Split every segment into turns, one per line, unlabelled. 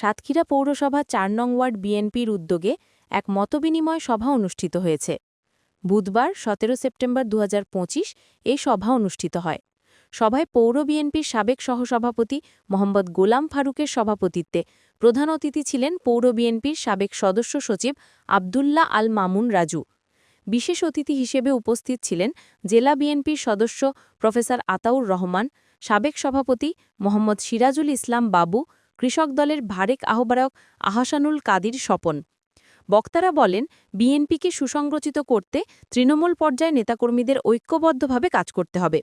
সাতক্ষীরা পৌরসভা চার নং ওয়ার্ড বিএনপির উদ্যোগে এক মতবিনিময় সভা অনুষ্ঠিত হয়েছে। বুধবার সতেরো সেপ্টেম্বর দু এই সভা অনুষ্ঠিত হয়। সভায় পৌর বিএনপির সাবেক সহসভাপতি মোহাম্মদ গোলাম ফারুকের সভাপতিত্বে প্রধান অতিথি ছিলেন পৌর বিএনপির সাবেক সদস্য সচিব আবদুল্লাহ আল মামুন রাজু। বিশেষ অতিথি হিসেবে উপস্থিত ছিলেন জেলা বিএনপির সদস্য প্রফেসর আতাউর রহমান, সাবেক সভাপতি মোহাম্মদ সিরাজুল ইসলাম বাবু কৃষক দলের ভারেক আহ্বায়ক আহসানুল কাদির স্বপন। বক্তারা বলেন, বিএনপিকে সুসংরচিত করতে তৃণমূল পর্যায়ে নেতাকর্মীদের ঐক্যবদ্ধভাবে কাজ করতে হবে।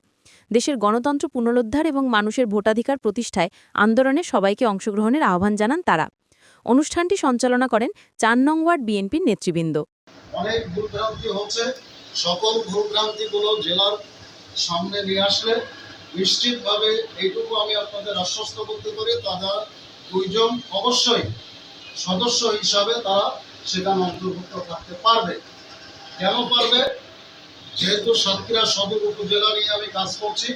দেশের গণতন্ত্র পুনরুদ্ধার এবং মানুষের ভোটাধিকার প্রতিষ্ঠায় আন্দোলনে সবাইকে অংশগ্রহণের আহ্বান জানান তারা। অনুষ্ঠানটি সঞ্চালনা করেন চার নং ওয়ার্ড বিএনপির নেতৃবৃন্দ।
সকল জেলার সামনে নিয়ে আসলে নিশ্চিতভাবে এইটুকু আমি আপনাদের আশ্বস্ত করতে পারি। তারা দুইজন অবশ্যই সদস্য হিসাবে তারা সেখানে অন্তর্ভুক্ত থাকতে পারবে। কেন পারবে? যেহেতু সাতক্ষীরা সদর উপজেলা নিয়ে আমি কাজ করছি,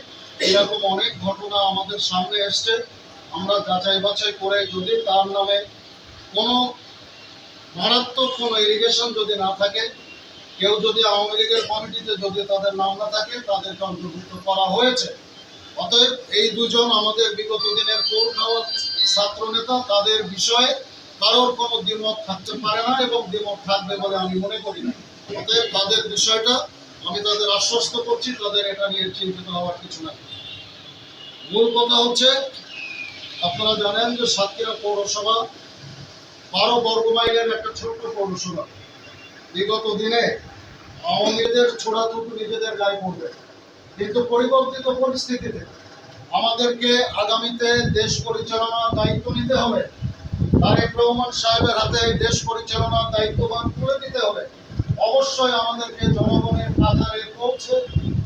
এরকম অনেক ঘটনা আমাদের সামনে এসছে। আমরা যাচাই বাছাই করে যদি তার নামে কোনো মারাত্মক কোনো ইরিগেশন যদি না থাকে, কেউ যদি আওয়ামী লীগের কমিটিতে যদি তাদের নাম না থাকে, তাদেরকে অন্তর্ভুক্ত করা হয়েছে। অতএব এই দুজন আমাদের বিগত দিনের কোর খাওয়ার ছাত্র নেতা তাদের বিষয়ে কারোর কোনো দ্বিমত থাকতে পারে না এবং দ্বিমত থাকবে বলে আমি মনে করি না। অতএব তাদের বিষয়টা আমি তাদের আশ্বস্ত করছি, তাদের এটা নিয়ে চিন্তিত হওয়ার কিছু নাই। মূল কথা হচ্ছে, আপনারা জানেন যে সাতক্ষীরা পৌরসভা বারো বর্গ মাইলের একটা ছোট্ট পৌরসভা। বিগত দিনে আওয়ামী লীগের ছোড়াটুকু নিজেদের গায়ে পড়বে। কিন্তু পরিবর্তিত পরিস্থিতিতে আমাদেরকে আগামীতে দেশ পরিচালনার দায়িত্ব নিতে হবে। তারেক রহমান সাহেবের হাতে দেশ পরিচালনার দায়িত্ববান তুলে দিতে হবে। অবশ্যই আমাদেরকে জনগণের কাতারে পৌঁছে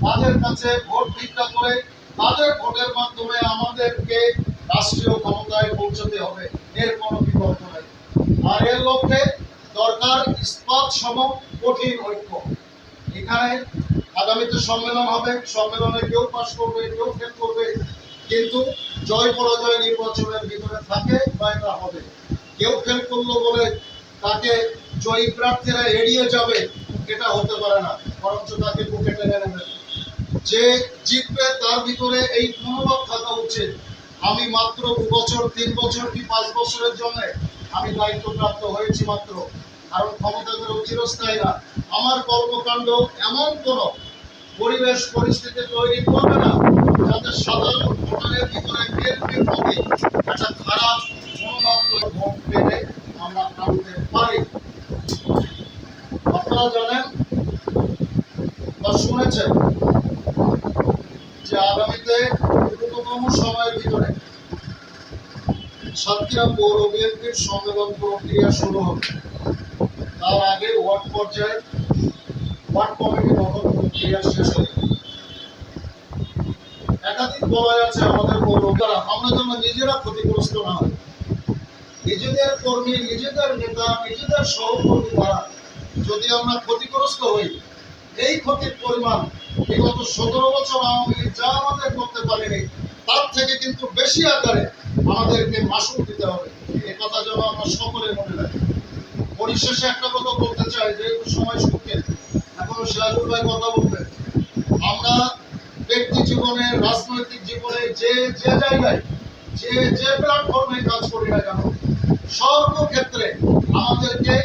তাদের কাছে ভোট ভিক্ষা করে তাদের ভোটের মাধ্যমে আমাদেরকে রাষ্ট্রীয় ক্ষমতায় পৌঁছতে হবে। এর কোনো বিকল্প নেই। আর এর লক্ষ্যে দরকার ইস্পাত সম কঠিন ঐক্য। এখানে আগামীতে সম্মেলন হবে। সম্মেলনে কেউ পাশ করবে, কেউ ফেল করবে। কিন্তু জয় পরাজয় নির্বাচনের ভিতরে থাকে বা এটা হবে। কেউ ফেল করল বলে তাকে জয়ী প্রার্থীরা এড়িয়ে যাবে, এটা হতে পারে না। বরঞ্চ তাকে বুকে টেনে নেবে। যে জিতবে তার ভিতরে এই মনোভাব থাকা উচিত। আমি মাত্র দু বছর, তিন বছর কি পাঁচ বছরের জন্য আমি দায়িত্বপ্রাপ্ত হয়েছি মাত্র। কারণ ক্ষমতা চিরস্থায়ী না। আমার কর্মকাণ্ড এমন কোন পরিবেশ পরিস্থিতি তৈরি করবে না। যাতে সাধারণ ভোটারের ভিতরে বিএনপির প্রতি একটা খারাপ ভোট পেতে আমরা আনতে পারি। আপনারা জানেন বা শুনেছেন যে আগামীতে দ্রুততম সময়ের ভিতরে সাতক্ষীরা পৌর বিএনপির সম্মেলন প্রক্রিয়া শুরু হবে। তার আগে ওয়ার্ড পর্যায়ে ওয়ার্ড কমিটি একাধিক বলয় আছে আমাদের পৌর আমরা যেন নিজেরা ক্ষতিগ্রস্ত না হই। নিজেদের কর্মী, নিজেদের নেতা, নিজেদের সহকর্মী দ্বারা যদি আমরা ক্ষতিগ্রস্ত হই, এই ক্ষতির পরিমাণ বিগত সতেরো বছর আওয়ামী লীগ যা আমাদের করতে পারেনি, তার থেকে কিন্তু বেশি আকারে আমাদেরকে মাসুল দিতে হবে। এ কথা যেন আমরা সকলে মনে রাখি। পরিশেষে একটা কথা বলতে চাই যেহেতু সময় সুখে এখনও সিরাজুল ভাই কথা বলবেন আমরা ব্যক্তি জীবনে রাজনৈতিক জীবনে যে যে জায়গায়, যে যে প্ল্যাটফর্মে কাজ করি না কেন, সর্বক্ষেত্রে আমাদেরকে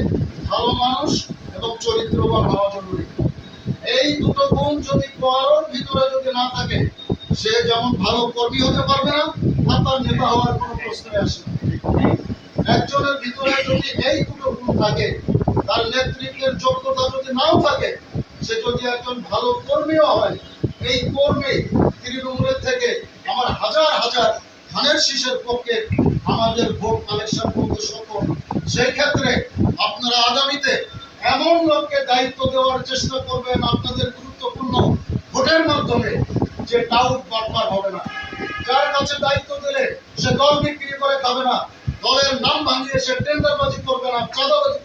ভালো মানুষ এবং চরিত্রবান হওয়া জরুরি। এই দুটো গুণ যদি কারোর ভিতরে যদি না থাকে, সে যেমন ভালো কর্মী হতে পারবে না, আর তার নেতা হওয়ার কোনো প্রশ্নই আসে একজনের ভিতরে যদি এই দুটো গুণ থাকে, তার নেতৃত্বের যোগ্যতা যদি নাও থাকে সে যদি একজন ভালো কর্মীও হয়, এই কর্মী তৃণমূলের থেকে আমার হাজার হাজার ধানের শীষের পক্ষে আমাদের ভোট কালেকশন করতে সক্ষম। সেই ক্ষেত্রে আপনারা আগামীতে এমন লোককে দায়িত্ব দেওয়ার চেষ্টা করবেন আপনাদের গুরুত্বপূর্ণ ভোটের মাধ্যমে যে ডাউট বাটবার হবে না। যার কাছে দায়িত্ব দিলে সে দল বিক্রি করে খাবে না, দলের নাম ভাঙিয়ে সে টেন্ডারবাজি করবে না, চাঁদাবাজি